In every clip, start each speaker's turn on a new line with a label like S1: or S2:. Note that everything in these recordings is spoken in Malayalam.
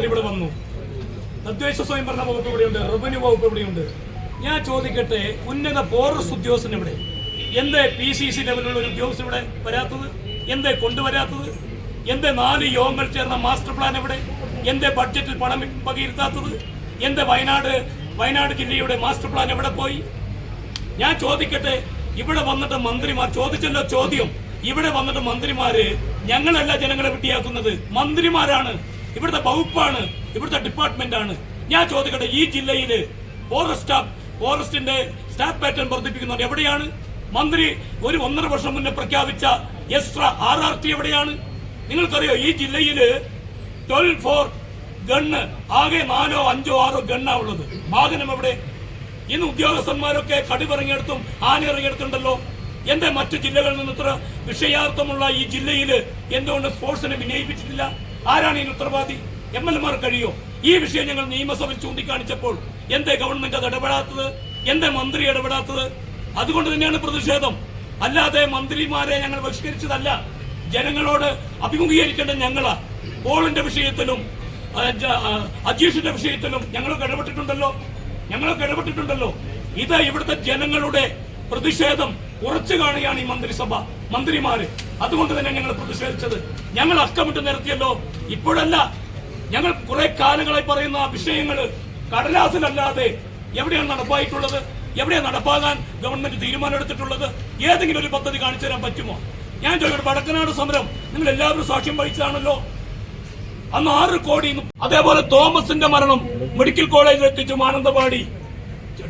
S1: മന്ത്രി ഇവിടെ വന്നു. തദ്ദേശ സ്വയംഭരണ വകുപ്പ് ഇവിടെയുണ്ട് റവന്യൂ വകുപ്പ് ഇവിടെയുണ്ട്. ഞാൻ ചോദിക്കട്ടെ ഉന്നത ഫോറസ്റ്റ് ഉദ്യോഗസ്ഥൻ ഇവിടെ എന്തേ പി സി സി ലെവലിലുള്ള ഒരു ഉദ്യോഗസ്ഥൻ ഇവിടെ വരാത്തത്? എന്തേ കൊണ്ടുവരാത്തത്? എന്തേ നാല് യോഗങ്ങൾ ചേർന്ന മാസ്റ്റർ പ്ലാൻ ഇവിടെ എന്തേ ബഡ്ജറ്റിൽ പണം പകിരുത്താത്തത് എന്തേ വയനാട് വയനാട് ജില്ലയുടെ മാസ്റ്റർ പ്ലാൻ എവിടെ പോയി? ഞാൻ ചോദിക്കട്ടെ ഇവിടെ വന്നിട്ട് മന്ത്രിമാർ ചോദിച്ചല്ലോ ചോദ്യം. ഇവിടെ വന്നിട്ട് മന്ത്രിമാര് ഞങ്ങളല്ല ജനങ്ങളെ വിട്ടിയാക്കുന്നത്. മന്ത്രിമാരാണ്. ഇവിടുത്തെ വകുപ്പാണ് ഇവിടുത്തെ ഡിപ്പാർട്ട്മെന്റ് ആണ്. ഞാൻ ചോദിക്കട്ടെ ഈ ജില്ലയിൽ ഫോറസ്റ്റ് ഫോറസ്റ്റിന്റെ സ്റ്റാഫ് പാറ്റേൺ വർദ്ധിപ്പിക്കുന്നത് എവിടെയാണ്? മന്ത്രി ഒരു ഒന്നര വർഷം മുന്നേ പ്രഖ്യാപിച്ച എക്സ്ട്രാ ആർ ആർ ടി എവിടെയാണ്? നിങ്ങൾക്കറിയോ ഈ ജില്ലയിൽ ട്വൽവ് ഫോർ ഗണ്ണ് ആകെ നാലോ അഞ്ചോ ആറോ ഗണ്ണാ ഉള്ളത്. വാഹനം എവിടെ? ഇന്ന് ഉദ്യോഗസ്ഥന്മാരൊക്കെ കടിപിറങ്ങിയെടുത്തും ആനയിറങ്ങിയെടുത്തുണ്ടല്ലോ എന്റെ മറ്റു ജില്ലകളിൽ നിന്ന് ഇത്ര വിഷയാർത്ഥമുള്ള ഈ ജില്ലയിൽ എന്തുകൊണ്ട് സ്പോർട്സിനെ വിനിയോഗിപ്പിച്ചിട്ടില്ല ആരാണ് ഇതിന് ഉത്തരവാദി? എം എൽ എമാർ കഴിയോ? ഈ വിഷയം ഞങ്ങൾ നിയമസഭയിൽ ചൂണ്ടിക്കാണിച്ചപ്പോൾ എന്തേ ഗവൺമെന്റ് അത് ഇടപെടാത്തത്? എന്തേ മന്ത്രി ഇടപെടാത്തത്? അതുകൊണ്ട് തന്നെയാണ് പ്രതിഷേധം. അല്ലാതെ മന്ത്രിമാരെ ഞങ്ങൾ ബഹിഷ്കരിച്ചതല്ല. ജനങ്ങളോട് അഭിമുഖീകരിക്കേണ്ട ഞങ്ങളാ. പോളിന്റെ വിഷയത്തിലും അജീഷിന്റെ വിഷയത്തിലും ഞങ്ങളൊക്കെ ഇടപെട്ടിട്ടുണ്ടല്ലോ. ഞങ്ങളൊക്കെ ഇടപെട്ടിട്ടുണ്ടല്ലോ. ഇത് ഇവിടുത്തെ ജനങ്ങളുടെ പ്രതിഷേധം ഉറച്ചു കാണുകയാണ് ഈ മന്ത്രിസഭ. മന്ത്രിമാര് അതുകൊണ്ട് തന്നെ ഞങ്ങൾ പ്രതിഷേധിച്ചത്. ഞങ്ങൾ അക്കമിട്ട് നിരത്തിയല്ലോ ഇപ്പോഴല്ല. ഞങ്ങൾ കുറെ കാലങ്ങളായി പറയുന്ന വിഷയങ്ങൾ കടലാസിലല്ലാതെ എവിടെയാണ് നടപ്പായിട്ടുള്ളത്? എവിടെയാണ് നടപ്പാകാൻ ഗവൺമെന്റ് തീരുമാനമെടുത്തിട്ടുള്ളത്? ഏതെങ്കിലും ഒരു പദ്ധതി കാണിച്ചു തരാൻ പറ്റുമോ? ഞാൻ ചോദിക്കട്ടെ വടക്കനാട് സമരം നിങ്ങൾ എല്ലാവരും സാക്ഷ്യം വഹിച്ചതാണല്ലോ. അന്ന് ആറ് കോടി അതേപോലെ തോമസിന്റെ മരണം മെഡിക്കൽ കോളേജിൽ എത്തിച്ചു മാനന്തവാടി.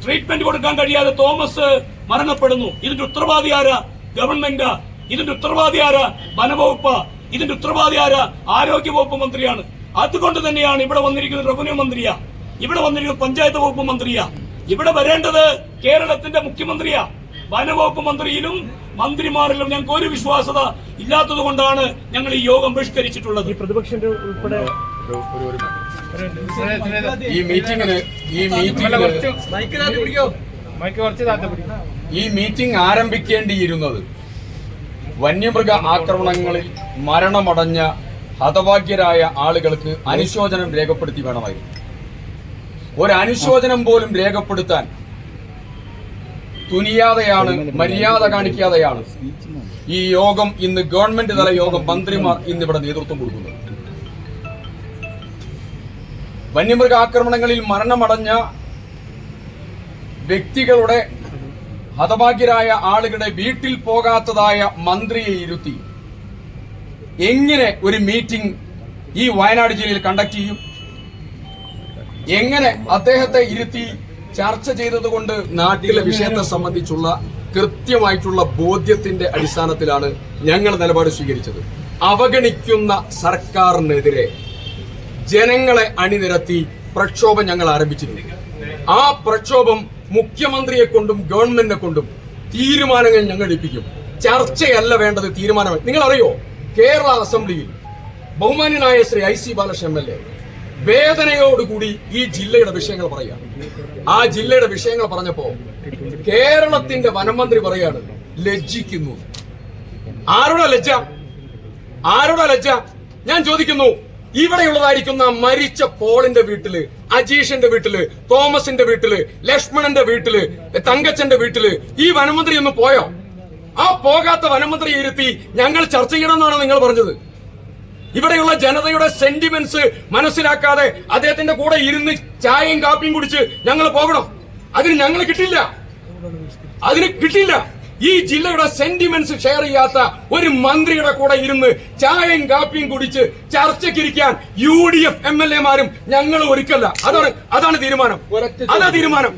S1: ട്രീറ്റ്മെന്റ് കൊടുക്കാൻ കഴിയാതെ തോമസ് മരണപ്പെടുന്നു. ഇതിന്റെ ഉത്തരവാദി ആരാ? ഗവൺമെന്റ്. ഇതിന്റെ ഉത്തരവാദി ആരാ? വനവകുപ്പ്. ഇതിന്റെ ഉത്തരവാദി ആരാ? ആരോഗ്യ വകുപ്പ് മന്ത്രിയാണ്. അതുകൊണ്ട് തന്നെയാണ് ഇവിടെ വന്നിരിക്കുന്നത് റവന്യൂ മന്ത്രിയാ. ഇവിടെ വന്നിരിക്കുന്നത് പഞ്ചായത്ത് വകുപ്പ് മന്ത്രിയാ. ഇവിടെ വരേണ്ടത് കേരളത്തിന്റെ മുഖ്യമന്ത്രിയാ. വനവകുപ്പ് മന്ത്രിയിലും മന്ത്രിമാരിലും ഞങ്ങൾക്ക് ഒരു വിശ്വാസത ഇല്ലാത്തത് കൊണ്ടാണ് ഞങ്ങൾ ഈ യോഗം ബഹിഷ്കരിച്ചിട്ടുള്ളത്.
S2: പ്രതിപക്ഷന്റെ ഉൾപ്പെടെ.
S3: ഈ മീറ്റിംഗിന് ഈ
S2: മീറ്റിംഗ്
S3: ഈ മീറ്റിംഗ് ആരംഭിക്കേണ്ടിയിരുന്നത് വന്യമൃഗ ആക്രമണങ്ങളിൽ മരണമടഞ്ഞ ഹതഭാഗ്യരായ ആളുകൾക്ക് അനുശോചനം രേഖപ്പെടുത്തി വേണമായിരുന്നു. ഒരു അനുശോചനം പോലും രേഖപ്പെടുത്താൻ തുനിയാതെയാണ് മര്യാദ കാണിക്കാതെയാണ് ഈ യോഗം ഇന്ന് ഗവൺമെന്റ് തല യോഗം മന്ത്രിമാർ ഇന്നിവിടെ നേതൃത്വം കൊടുക്കുന്നത്. വന്യമൃഗ ആക്രമണങ്ങളിൽ മരണമടഞ്ഞ വ്യക്തികളുടെ ഹതഭാഗ്യരായ ആളുകളുടെ വീട്ടിൽ പോകാത്തതായ മന്ത്രിയെ ഇരുത്തി. എങ്ങനെ ഒരു മീറ്റിംഗ് ഈ വയനാട് ജില്ലയിൽ കണ്ടക്ട് ചെയ്യും? എങ്ങനെ അദ്ദേഹത്തെ ഇരുത്തി ചർച്ച ചെയ്തതുകൊണ്ട് നാട്ടിലെ വിഷയത്തെ സംബന്ധിച്ചുള്ള കൃത്യമായിട്ടുള്ള ബോധ്യത്തിന്റെ അടിസ്ഥാനത്തിലാണ് ഞങ്ങൾ നിലപാട് സ്വീകരിച്ചത്. അവഗണിക്കുന്ന സർക്കാരിനെതിരെ ജനങ്ങളെ അണിനിരത്തി പ്രക്ഷോഭം ഞങ്ങൾ ആരംഭിച്ചിരുന്നു. ആ പ്രക്ഷോഭം മുഖ്യമന്ത്രിയെ കൊണ്ടും ഗവൺമെന്റിനെ കൊണ്ടും തീരുമാനങ്ങൾ ഞങ്ങൾ എടുപ്പിക്കും. ചർച്ചയല്ല വേണ്ടത് തീരുമാനം നിങ്ങൾ അറിയോ കേരള അസംബ്ലിയിൽ ബഹുമാന്യനായ Shri I C Balakrishnan M L A വേദനയോടുകൂടി ഈ ജില്ലയുടെ വിഷയങ്ങൾ പറയുകയാണ് ആ ജില്ലയുടെ വിഷയങ്ങൾ പറഞ്ഞപ്പോ കേരളത്തിന്റെ വനമന്ത്രി പറയാണ് ലജ്ജിക്കുന്നു. ആരുടെ ലജ്ജ? ആരുടെ ലജ്ജ? ഞാൻ ചോദിക്കുന്നു. ഇവിടെയുള്ളതായിരിക്കുന്ന മരിച്ച പോളിന്റെ വീട്ടിൽ അജീഷിന്റെ വീട്ടിൽ തോമസിന്റെ വീട്ടിൽ ലക്ഷ്മണന്റെ വീട്ടിൽ തങ്കച്ചന്റെ വീട്ടിൽ ഈ വനമന്ത്രി ഒന്ന് പോയോ? ആ പോകാത്ത വനമന്ത്രി ഇരുത്തി ഞങ്ങൾ ചർച്ച ചെയ്യണമെന്നാണ് നിങ്ങൾ പറഞ്ഞത്. ഇവിടെയുള്ള ജനതയുടെ സെന്റിമെന്റ്സ് മനസ്സിലാക്കാതെ അദ്ദേഹത്തിന്റെ കൂടെ ഇരുന്ന് ചായയും കാപ്പിയും കുടിച്ച് ഞങ്ങൾ പോകണം. അതിന് ഞങ്ങൾ കിട്ടില്ല അതിന് കിട്ടില്ല ഈ ജില്ലയുടെ സെന്റിമെന്റ്സ് ഷെയർ ചെയ്യാത്ത ഒരു മന്ത്രിയുടെ കൂടെ ഇരുന്ന് ചായയും കാപ്പിയും കുടിച്ച് ചർച്ചയ്ക്കിരിക്കാൻ U D F M L എമാരും ഞങ്ങൾ ഒരുക്കല്ല. അതാണ് അതാണ് തീരുമാനം. അതാ തീരുമാനം.